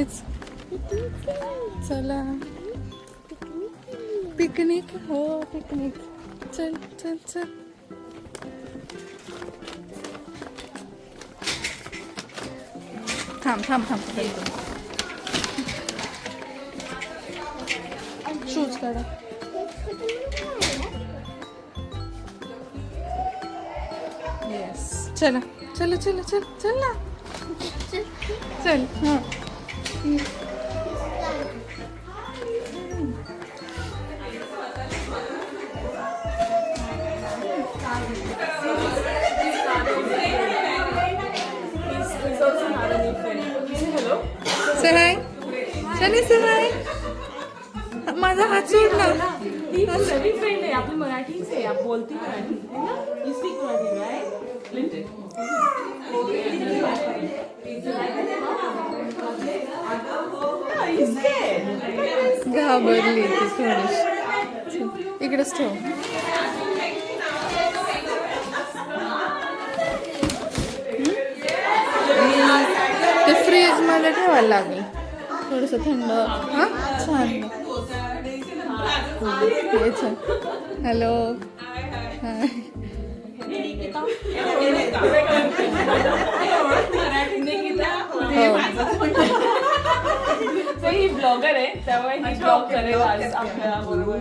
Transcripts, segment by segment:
हेच चला. पिकनिक? हो पिकनिक. चल चल चल. थांब थांब थांब. शूज काढा. येस चला चला चला चल चल ना. चल हां. से शनी से माझा हात सोड ना पण आपली मराठीच आहे बोलत घाबरली ती थोडीशी. इकडेच ठेव. ते फ्रीजमध्ये ठेवायला लागेल. थोडस थंड. हा? छान. छान. हॅलो. हाय. हो. ही ब्लॉगर आहे त्यामुळे ही ब्लॉग करेल आज आपल्या बरोबर.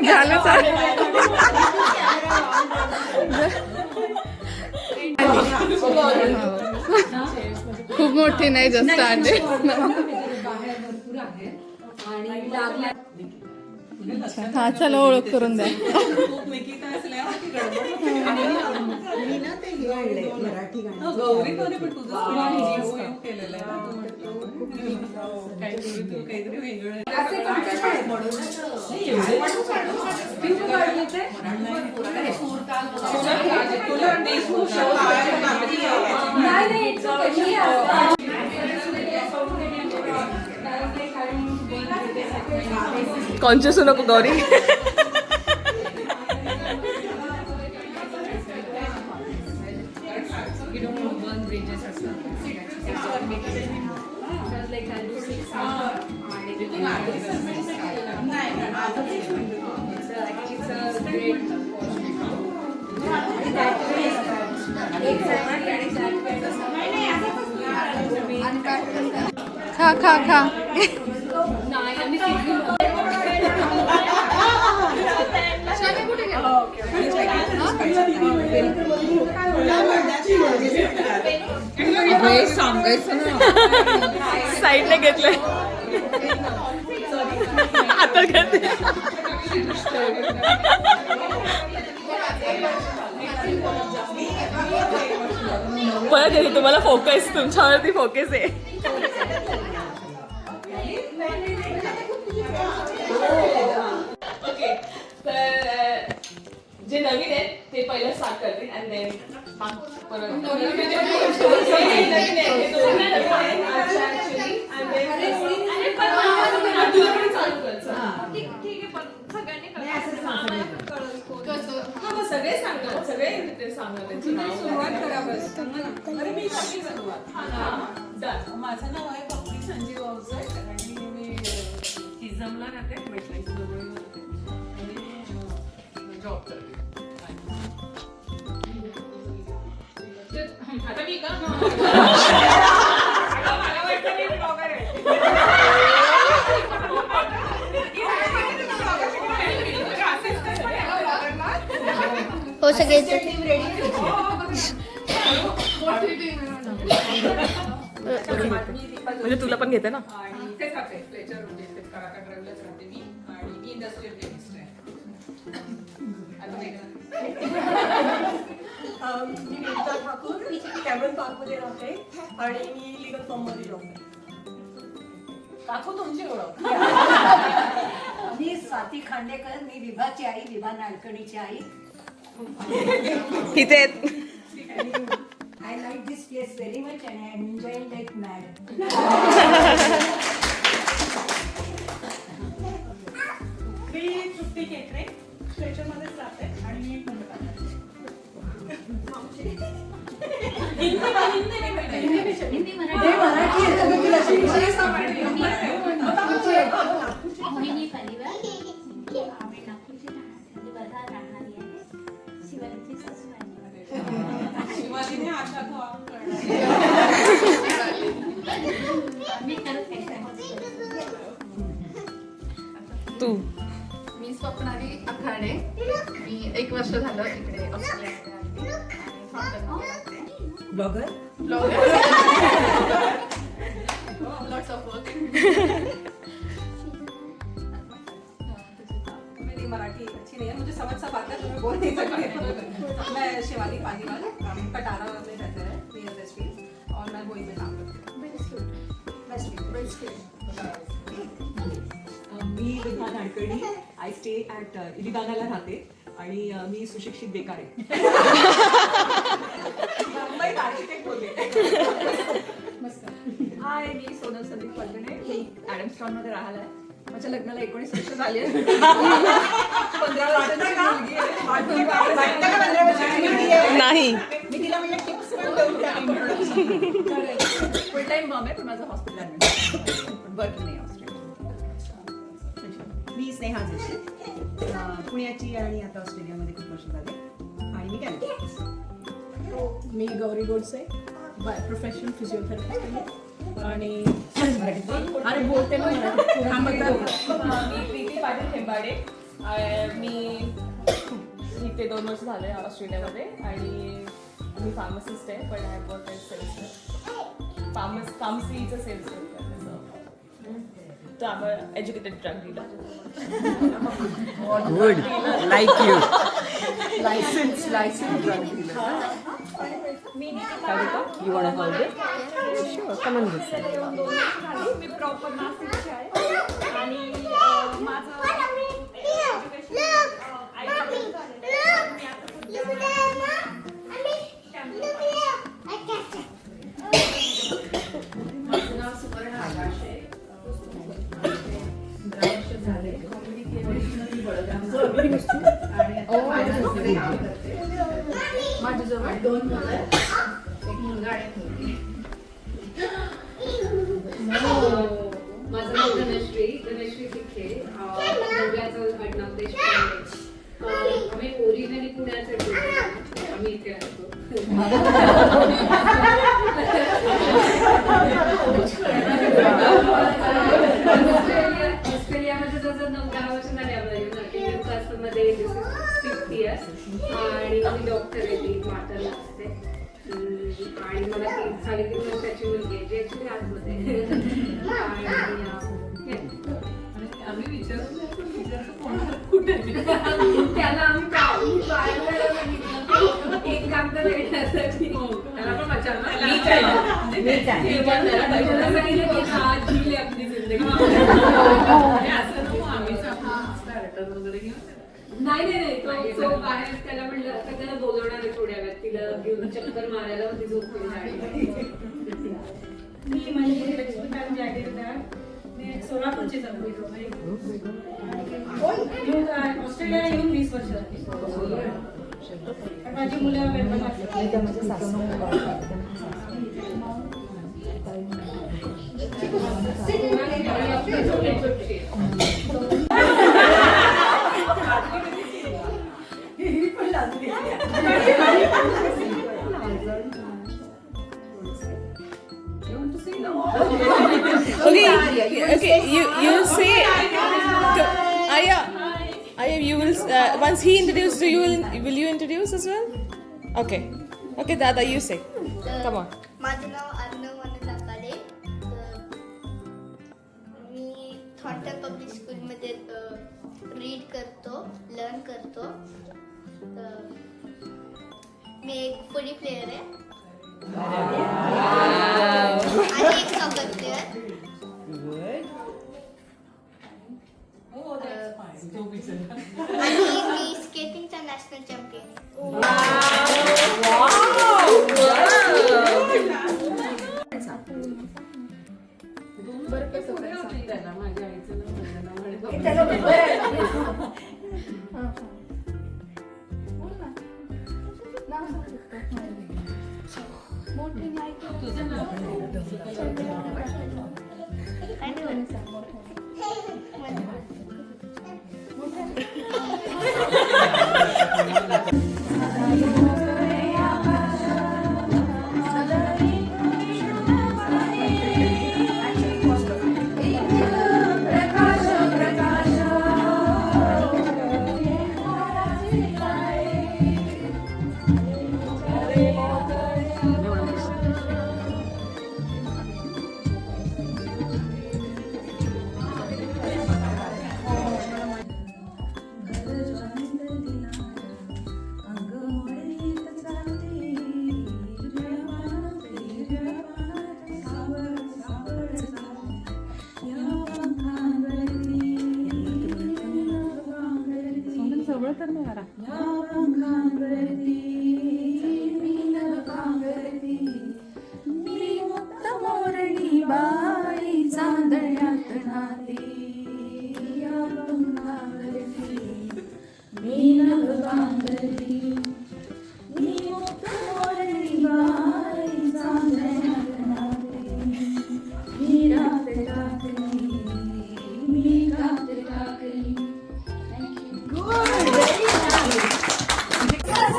झालं चालेल खूप मोठी नाही जास्त अच्छा, हा चला ओळख करून द्या. गौरी कोणी पण तुझं केलेलं आहे काहीतरी तू काहीतरी वेगळं कॉन्शियस नको गौरी. खा खा. साईडने घेतलंय. आता घेते परत येते तुम्हाला फोकस तुमच्यावरती फोकस आहे. जे नवीन आहेत ते पहिलं स्टार्ट करते आणि देन सगळे सांगतात सगळे. सुरुवात करा बस अरे मी टाकली सुरुवात. हा. माझं नाव आहे भक्ती संजीव अवजय आणि मी हिजमला राहते जॉब करते. आता मी का? हो. सगळे म्हणजे तुला पण घेते ना? इंडस्ट्रियल मी नीता ठाकूर कॅमरन पार्कमध्ये राहते आणि मी लिगल फॉर्ममध्ये जॉब काकू तुमची ओळख. मी स्वाती खांडेकर मी विभाची आई विभा नाडकणीची आई. इथे I like this yes very much आणि आय एन्जॉय लाईक मॅड मी तृप्ती केकरे स्टेशनमध्येच तू. मी स्वप्नाली आखाडे. मी एक वर्ष झालं इकडे ब्लॉगर Lots of work. मेरी मराठी अच्छी नहीं है मुझे समझ सब आता है तो मैं बोल नहीं सकती मैं शिवाली पालीवाल हम कटारा में रहते हैं नियर और मैं वही में काम करती हूँ। मी Vibha Nadkarni I stay at इलिबागाला राहते आणि मी सुशिक्षित बेकार आहे. हाय मी सोनल संदीप पलगणे मी ॲडमस्टॉनमध्ये राहिला आहे माझ्या लग्नाला एकोणीस वर्ष झाली आहे. वाटतं का पंधरा वर्षाची मुलगी आहे? नाही. मी तिला म्हणजे टिप्स पण देऊ फुल टाइम मॉम आहे पण माझं हॉस्पिटल वर्क नाही ऑस्ट्रेलिया मी स्नेहा जोशी. पुण्याची आणि आता ऑस्ट्रेलियामध्ये खूप वर्ष झाले. आणि मी Canada me Gauri Godse by professional physiotherapist आणि अरे बोलते ना मी प्रीती पाटील खेंबाडे. मी इथे दोन वर्ष झाले ऑस्ट्रेलियामध्ये आणि मी फार्मसिस्ट आहे पण आय वर्क एज सेल्स फार्मस फार्मसीचं सेल्स তো আমার educated drug dealer good like you license license drug dealer you want to hold it? Sure, come माझ्याजवळ. दोन आणि मी डॉक्टर आहे ती माटरला असते आणि मला तीन साडेतीन वर्षाची मुलगी आहे जी आतमध्ये. आहे. आणि. आम्ही विचारून विचारतो कुठे त्याला आम्ही बाहेर एक कागद भेटण्यासाठी त्याला पण विचारणार मीच आहे. ना. Meet आहे. त्याला सांगितलं की हा आपली जिंदगी. आणि असं नको आपण स्टार्टर वगैरे घेऊन. नाही नाही नाही. तो बाहेर त्याला म्हणलं आता त्याला बोलवणार आहे थोड्या वेळात. तिला घेऊन चक्कर मारायला ती झोपलेली आहे मी म्हणजे लक्ष्मीकांत जागीरदार मी सोलापूरची जन्मली येऊन ऑस्ट्रेलियाला येऊन वीस वर्ष झाली. पण माझी मुलं Okay, okay. You you say. Aya, Aya, you will. Uh, once he introduces you, will will you introduce as well? Okay, okay, Dada, you say. Come on. माझं नाव अर्णव मनोज आकाडे मी थॉन्टन पब्लिक स्कूलमध्ये रीड करतो लर्न करतो अ, मी एक foodie player आहे. Thank you.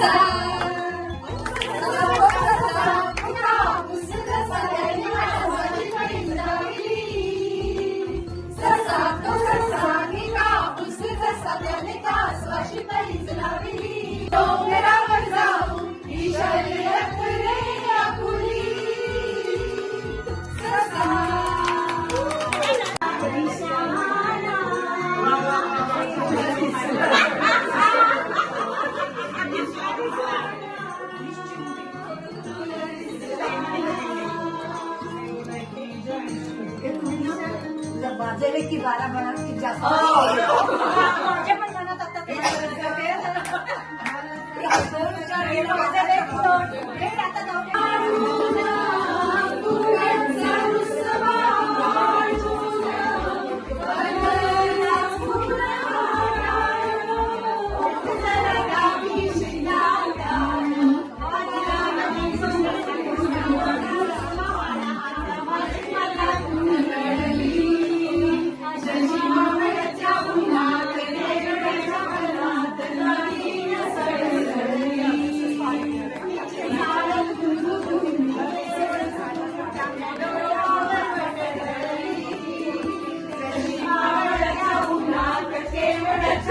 Sir! की बारा म्हणा की नाही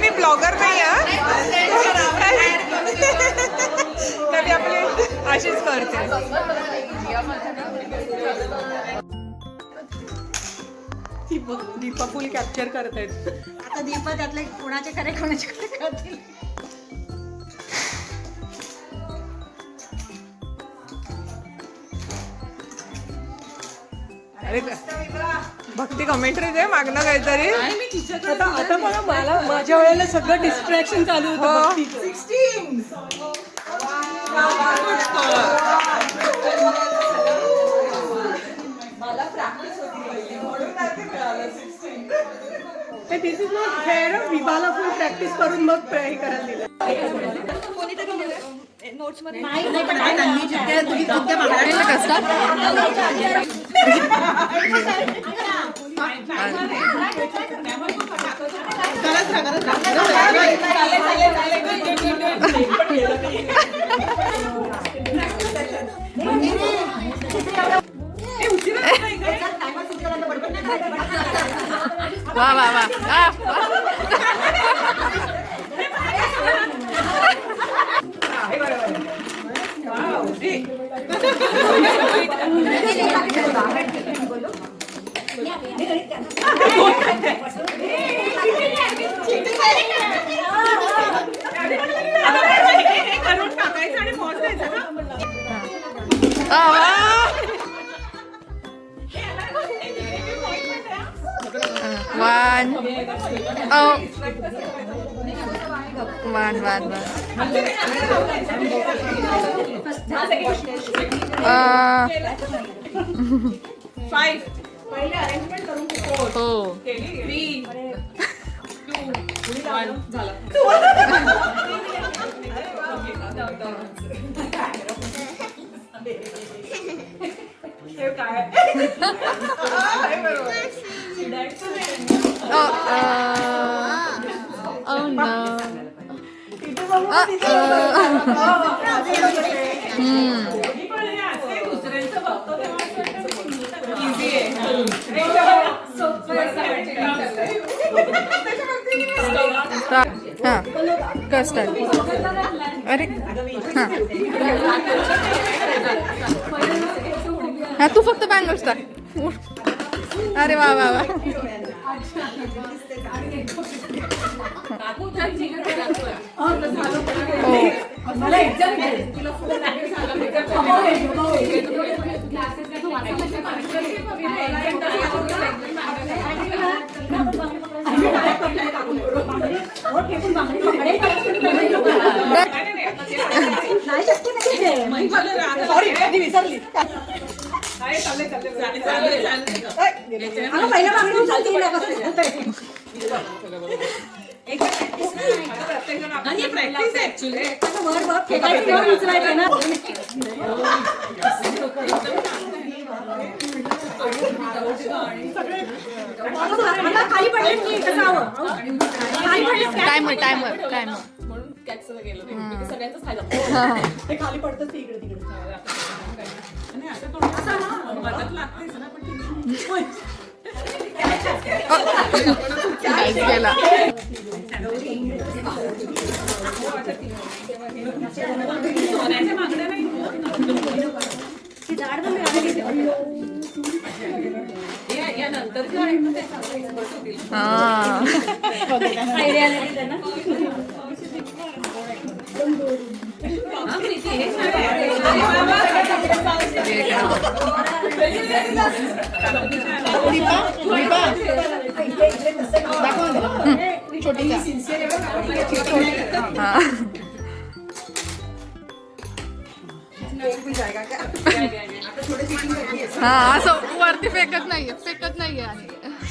मी ब्लॉगर नाही तरी आपली अशीच करते. दीपा फुल कॅप्चर करतायत. आता दीपा त्यातले कोणाचे खरे कोणाचे खरे कळतील अरे भक्ती कमेंट्री दे मागणं काहीतरी. आता आता मला मला माझ्या वेळेला सगळं डिस्ट्रॅक्शन चालू हो. होतं भक्तीचं. दिस इज नॉट फेअर विभाला फुल प्रॅक्टिस करून मग हे करायला दिलं. चालेल चालेल चालेल वा वा वा आ, हो. केली. टू वन झालं. हे काय आहे बरोबर चिडायचं नाही. Oh, uh, oh no. Hmm. मी पण हे असे दुसऱ्यांचं बघतो तेव्हा असं वाटतं की easy आहे. एकदम सोपं आहे. हा कस्टर्ड अरे हा हा तू फक्त बँगल्स टाक. उठ. अरे वा वा वा. हो विसरली? पहिल्या मागणी उचलायचं ना? खाली पडले की कसं हवं खाली पडले टाइमर टाइमर टाइमर म्हणून कॅचचं गेलं. मी सगळ्यांचंच खायला. ते खाली पडतं ते इकडे तिकडे. गेला सोन्याच्या मागण्या नाही हा. हा, असं वरती फेकत नाहीये फेकत नाहीये. आणि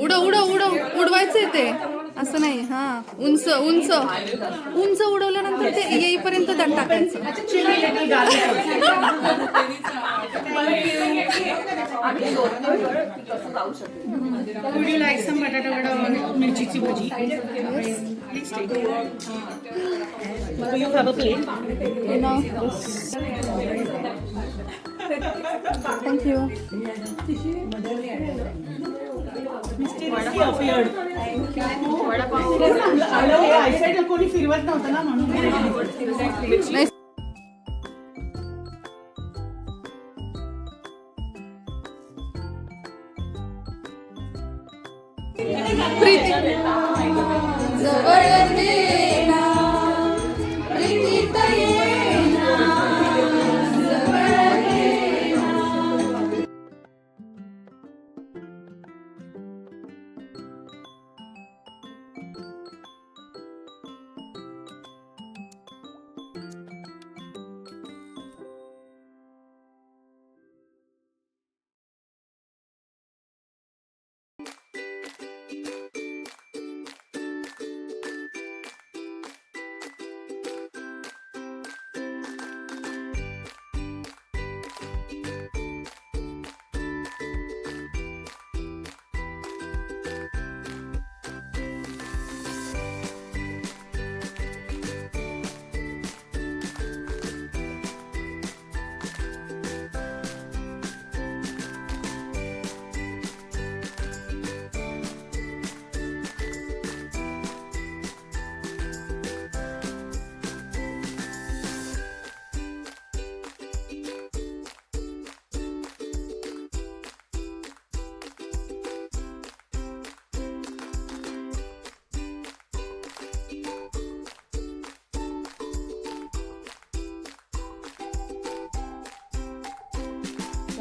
उड उड उड उडव उडवायचंय ते. असं नाही. हा. उंच उंच. उंच उडवल्यानंतर ते येईपर्यंत दंड टाकायचं. थँक्यू कोणी फिरवत नव्हतं ना म्हणून प्रीती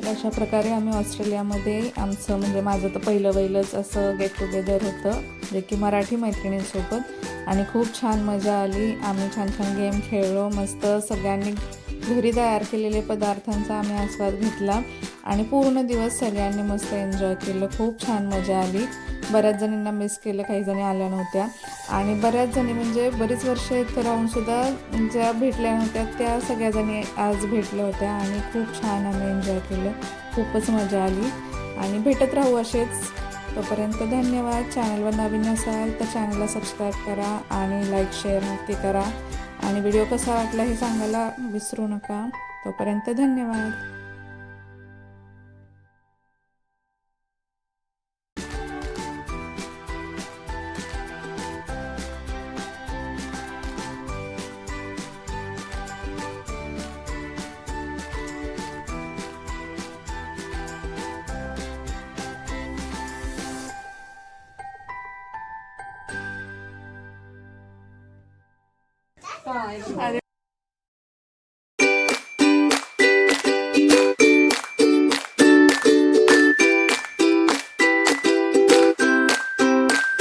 तर अशा प्रकारे आम्ही ऑस्ट्रेलियामध्ये आमचं म्हणजे माझं तर पहिलं वहिलंच असं गेट टुगेदर होतं जे की मराठी मैत्रिणींसोबत. आणि खूप छान मजा आली. आम्ही छान छान गेम खेळलो. मस्त सगळ्यांनी घरी तयार केलेले पदार्थांचा आम्ही आस्वाद घेतला. आणि पूर्ण दिवस सगळ्यांनी मस्त एन्जॉय केलं. खूप छान मजा आली. बऱ्याच जणींना मिस केलं काही जणी आल्या नव्हत्या. आणि बऱ्याच जणी म्हणजे बरीच वर्ष इथं राहूनसुद्धा ज्या भेटल्या नव्हत्या त्या सगळ्याजणी आज भेटल्या होत्या आणि खूप छान आम्ही एन्जॉय केलं. खूपच मजा आली. आणि भेटत राहू असेच. तोपर्यंत धन्यवाद. चॅनलवर नवीन असाल तर चॅनलला सबस्क्राईब करा आणि लाईक शेअर नक्की करा. आणि व्हिडिओ कसा वाटला हे सांगायला विसरू नका. तोपर्यंत धन्यवाद.